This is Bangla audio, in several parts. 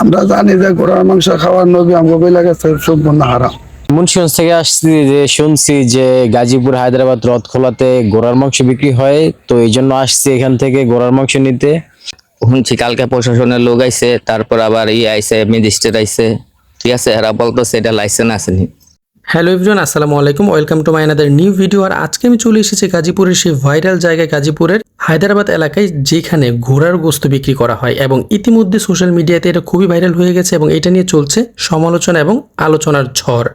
আমরা জানি যে ঘোড়ার মাংস খাওয়ার নবী আমাকে গেছে সম্পূর্ণ হারাম। মুন্সিগঞ্জ থেকে আসছি যে শুনছি যে গাজীপুর হায়দ্রাবাদ রথ খোলাতে গোড়ার মাংস বিক্রি হয় তো এই জন্য আসছি এখান থেকে গোড়ার মাংস নিতে। শুনছি কালকে প্রশাসনের লোক আইসে তারপর আবার ই আইছে ম্যাজিস্ট্রেট আইসে ঠিক আছে এরা বলতো সেটা লাইসেন্স আসেনি। হ্যালো এভরিওয়ান, আসসালামু আলাইকুম। Welcome to my new video আর আজকে আমি চলে এসেছি গাজীপুরের সেই ভাইরাল জায়গায়, গাজীপুরের হায়দ্রাবাদ এলাকায়, যেখানে ঘোড়ার গোস্ত বিক্রি করা হয় এবং ইতিমধ্যে সোশ্যাল মিডিয়াতে এটা খুবই ভাইরাল হয়ে গেছে এবং এটা নিয়ে চলছে সমালোচনা এবং আলোচনার ঝড়।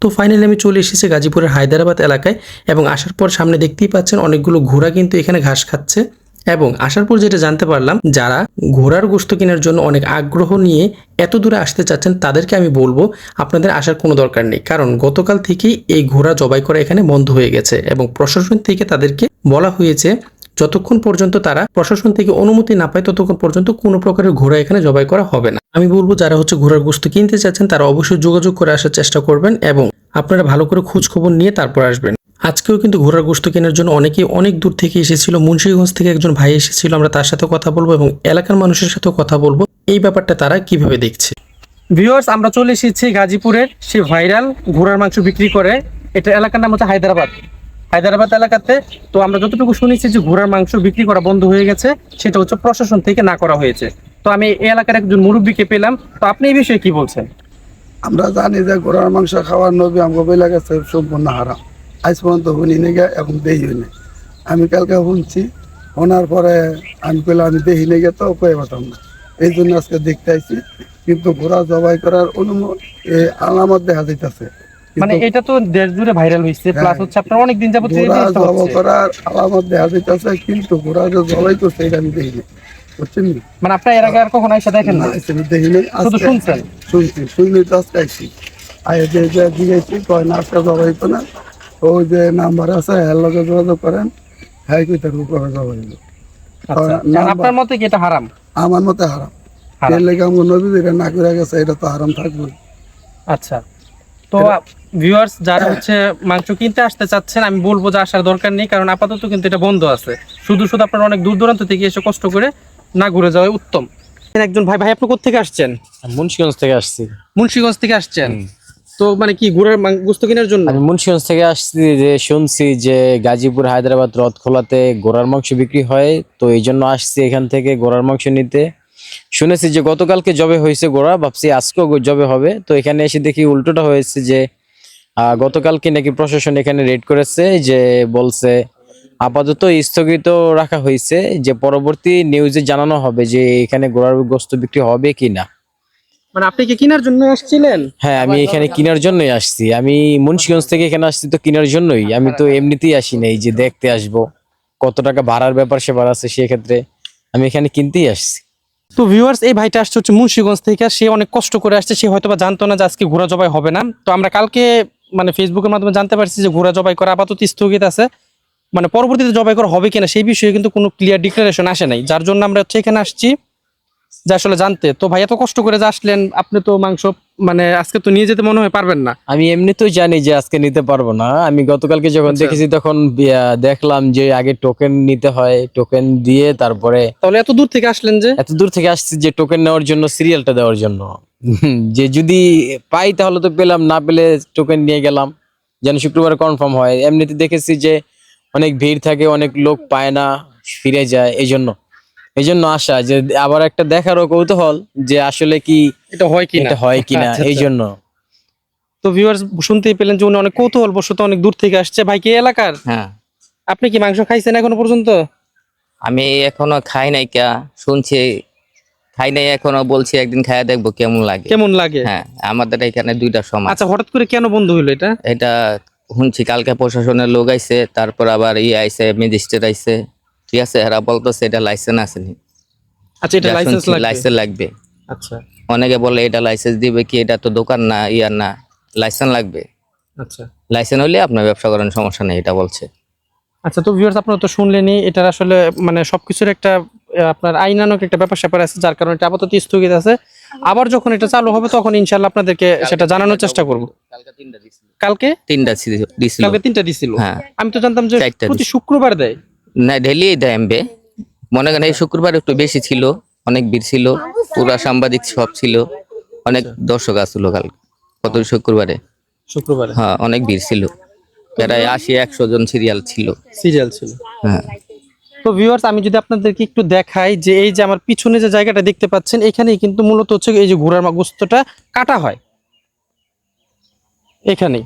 তো ফাইনালি আমি চলে এসেছি গাজীপুরের হায়দ্রাবাদ এলাকায় এবং আসার পর সামনে দেখতেই পাচ্ছেন অনেকগুলো ঘোড়া কিন্তু এখানে ঘাস খাচ্ছে। এবং আসার পর যেটা জানতে পারলাম, যারা ঘোড়ার গোস্ত কেনার জন্য অনেক আগ্রহ নিয়ে এত দূরে আসতে চাচ্ছেন, তাদেরকে আমি বলব, আপনাদের আসার কোনো দরকার নেই। কারণ গতকাল থেকেই এই ঘোড়া জবাই করা এখানে বন্ধ হয়ে গেছে এবং প্রশাসন থেকে তাদেরকে বলা হয়েছে, যতক্ষণ পর্যন্ত তারা প্রশাসন থেকে অনুমতি না পায়, ততক্ষণ পর্যন্ত কোনো প্রকারের ঘোড়া এখানে জবাই করা হবে না। আমি বলব, যারা হচ্ছে ঘোড়ার গোস্ত কিনতে চাচ্ছেন, তারা অবশ্যই যোগাযোগ করে আসার চেষ্টা করবেন এবং আপনারা ভালো করে খোঁজ খবর নিয়ে তারপর আসবেন। আজকেও কিন্তু ঘোড়ার গোস্ত কেনার জন্য অনেকেই অনেক দূর থেকে এসেছিল। মুন্সিগঞ্জ থেকে একজন ভাই এসেছিল আমরা তার সাথে কথা বলব এবং এলাকার মানুষের সাথেও কথা বলব। এই ব্যাপারটা তারা কীভাবে দেখছে? ভিউয়ার্স আমরা চলে এসেছি গাজীপুরের সেই ভাইরাল ঘোড়ার মাংস বিক্রি করে। এটা এলাকার নাম হচ্ছে হায়দ্রাবাদ। হায়দ্রাবাদ এলাকাতে তো আমরা যতটুকু শুনেছি যে ঘোড়ার মাংস বিক্রি করা বন্ধ হয়ে গেছে সেটা হচ্ছে প্রশাসন থেকে না করা হয়েছে। তো আমি এই এলাকার একজন মুরব্বীকে পেলাম। তো আপনি এই বিষয়ে কি বলছেন? আমরা জানি যে ঘোড়ার মাংস খাওয়ার নবী আমাকে বলে গেছে সম্পূর্ণ হারাম। আজ পর্যন্ত শুনি নেগে এবং দেহি নে আমি কালকে শুনছি শোনার পরে আমি পেলে আমি দেহি নেগে তো কয়ে পাতাম না। এই জন্য আজকে দেখতে আইছি কিন্তু ঘোড়া জবাই করার অনুমতি আলামত দেখা যাইতেছে। মানে এটা তো দেশ জুড়ে ভাইরাল হয়েছে প্লাস হচ্ছে আপনার অনেক দিন যাবত এই জিনিসটা জবাই হচ্ছে। করার আলামত দেখা যাইতেছে কিন্তু ঘোড়া যে জবাই করছে এটা আমি দেখিনি বুঝছেন? মানে আপনার এর আগে আর কখনো এসে দেখেন না? আমি দেখিনি শুধু শুনছেন? শুনছি শুনলি তো আজকে আইছি। আয় যে যে জিজ্ঞাসি কয় না আজকে জবাই তো না। ওই যে নাম্বার আছে লগে যোগাযোগ করেন হ্যাঁ কই হইল। আচ্ছা আর আর আপনার মতে কি এটা হারাম? আমার মতে হারাম। এর লেগে আমার নবী যেটা না করে গেছে এটা তো হারাম থাকবে। আচ্ছা। তো ভিউয়ার্স যারা হচ্ছে মাংস কিনতে আসতে চাচ্ছেন আমি বলব যে আসার দরকার নেই কারণ আপাতত কিন্তু এটা বন্ধ আছে। শুধু শুধু আপনারা অনেক দূর দূরান্ত থেকে এসে কষ্ট করে না ঘুরে যাওয়াই উত্তম। একজন ভাই ভাই আপনি কোথেকে আসছেন? মুন্সিগঞ্জ থেকে আসছি। মুন্সিগঞ্জ থেকে আসছেন? মানে কি ঘোড়ার গোস্ত কেনার জন্য? আমি মুন্সিগঞ্জ থেকে আসছি যে শুনছি যে গাজীপুর, হায়দ্রাবাদ রথ খোলাতে গোড়ার মাংস বিক্রি হয়, তো এই জন্য আসছি এখান থেকে গোড়ার মাংস নিতে। শুনেছি যে গতকালকে জবে হয়েছে গোড়া, ভাবছি আজকেও জবে হবে। তো এখানে এসে দেখি উল্টোটা হয়েছে যে গতকালকে নাকি প্রশাসন এখানে রেড করেছে যে বলছে, আপাতত স্থগিত রাখা হয়েছে যে পরবর্তী নিউজে জানানো হবে যে এখানে গোড়ার গোস্ত বিক্রি হবে কি না মানে আপনি কি কেনার জন্য আসছিলেন? হ্যাঁ আমি এখানে কেনার জন্যই আসছি। আমি মুন্সিগঞ্জ থেকে এখানে আসছি তো কেনার জন্যই। আমি তো এমনিতেই আসি নাই যে দেখতে আসব। কত টাকা ভাড়ার ব্যাপার সেবার আছে সেক্ষেত্রে আমি এখানে কিনতেই আসছি। তো ভিউয়ার্স এই ভাইটা আসছে হচ্ছে মুন্সিগঞ্জ থেকে। সে অনেক কষ্ট করে আসছে। সে হয়তো বা জানতো না যে আজকে ঘোরা জবাই হবে না। তো আমরা কালকে মানে ফেসবুকের মাধ্যমে জানতে পারছি যে ঘোরা জবাই করা আপাতত স্থগিত আছে। মানে পরবর্তীতে জবাই করা হবে কিনা সেই বিষয়ে কিন্তু কোনো ক্লিয়ার ডিক্লারেশন আসে নাই। যার জন্য আমরা হচ্ছে এখানে আসছি। যে আসলে জানতে। তো ভাই এত কষ্ট করে যে আসলেন আপনি তো মাংস মানে আজকে তো নিয়ে যেতে মনে হয় পারবেন না। আমি এমনিতেই জানি যে আজকে নিতে পারব না। আমি গতকালকে যখন আচ্ছা। দেখেছি তখন দেখলাম যে আগে টোকেন নিতে হয় টোকেন দিয়ে তারপরে তাহলে এত দূর থেকে আসলেন যে? এত দূর থেকে আসছি যে টোকেন নেওয়ার জন্য সিরিয়ালটা দেওয়ার জন্য। যে যদি পাই তাহলে তো পেলাম না পেলে টোকেন নিয়ে গেলাম। যেন শুক্রবার কনফার্ম হয়। এমনিতে দেখেছি যে অনেক ভিড় থাকে অনেক লোক পায় না ফিরে যায় এই জন্য এই জন্য আসা যে আবার একটা দেখারও কৌতূহল যে আসলে কি এটা হয় কিনা। এটা হয় কিনা আচ্ছা, এই আচ্ছা। জন্য তো ভিউয়ার্স শুনতেই পেলেন যে উনি অনেক কৌতূহল বশত অনেক দূর থেকে আসছে। ভাই কি এলাকার? হ্যাঁ। আপনি কি মাংস খাইছেন এখনও পর্যন্ত? আমি এখনও খাই নাই কা শুনছি খাই নাই এখনও বলছি একদিন খাইয়া দেখব কেমন লাগে। কেমন লাগে? হ্যাঁ আমাদের এখানে দুইটা সমাজ। আচ্ছা হঠাৎ করে কেন বন্ধ হইল এটা? এটা শুনছি কালকে প্রশাসনের লোক আইছে তারপর আবার ইয়ে আইছে ম্যাজিস্ট্রেট আইছে। ঠিক আছে এরা বলতো সেটা লাইসেন্স আসেনি। আচ্ছা এটা লাইসেন্স লাগবে। লাইসেন্স লাগবে। আচ্ছা। অনেকে বলে এটা লাইসেন্স দিবে কি এটা তো দোকান না ইয়ার না। লাইসেন্স লাগবে। আচ্ছা। লাইসেন্স হলে আপনার ব্যবসা করেন সমস্যা নেই এটা বলছে। আচ্ছা তো ভিউয়ার্স আপনারা তো শুনলেনই এটার আসলে মানে সবকিছুর একটা আপনার আইনানক একটা ব্যাপার স্যাপার আছে যার কারণে এটা আপাতত স্থগিত আছে। আবার যখন এটা চালু হবে তখন ইনশাল্লাহ আপনাদেরকে সেটা জানানোর চেষ্টা করব। কালকে তিনটা দিছিল। কালকে? তিনটা দিছিল। কালকে তিনটা দিছিল। হ্যাঁ। আমি তো জানতাম যে প্রতি শুক্রবার দেয়। না ডেলি দেয় এমবে মনে করেন এই শুক্রবার একটু বেশি ছিল অনেক ভিড় ছিল পুরা সাংবাদিক সব ছিল অনেক দর্শক আসলো কাল গত শুক্রবারে। শুক্রবারে? হ্যাঁ অনেক ভিড় ছিল। প্রায় আশি একশো জন সিরিয়াল ছিল। সিরিয়াল ছিল। হ্যাঁ। তো ভিউয়ার্স আমি যদি আপনাদেরকে একটু দেখাই যে এই যে আমার পিছনে যে জায়গাটা দেখতে পাচ্ছেন এখানেই কিন্তু মূলত হচ্ছে এই যে ঘোড়ার মা- গোস্তটা কাটা হয়। এখানেই।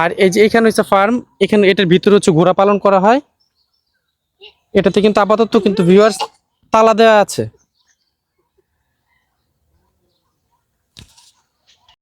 আর এই যে এখানে হচ্ছে ফার্ম, এখানে এটার ভিতরে হচ্ছে ঘোড়া পালন করা হয়। এটাতে কিন্তু আপাতত কিন্তু ভিউয়ার্স তালা দেওয়া আছে।